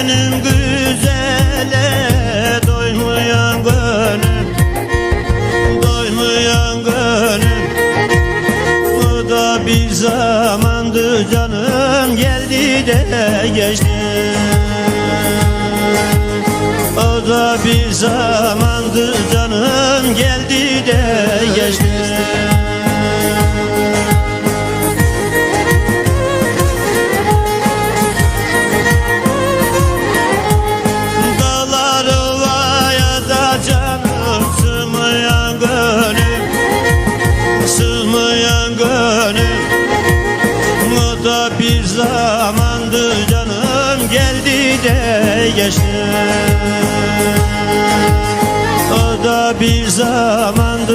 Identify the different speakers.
Speaker 1: senin güzele doymayan gönül Doymayan gönül. Bu da bir zamandı canım geldi de geçti. O da bir zamandı canım geldi de geçti. Da bir zamandı canım geldi de geçti O da bir zaman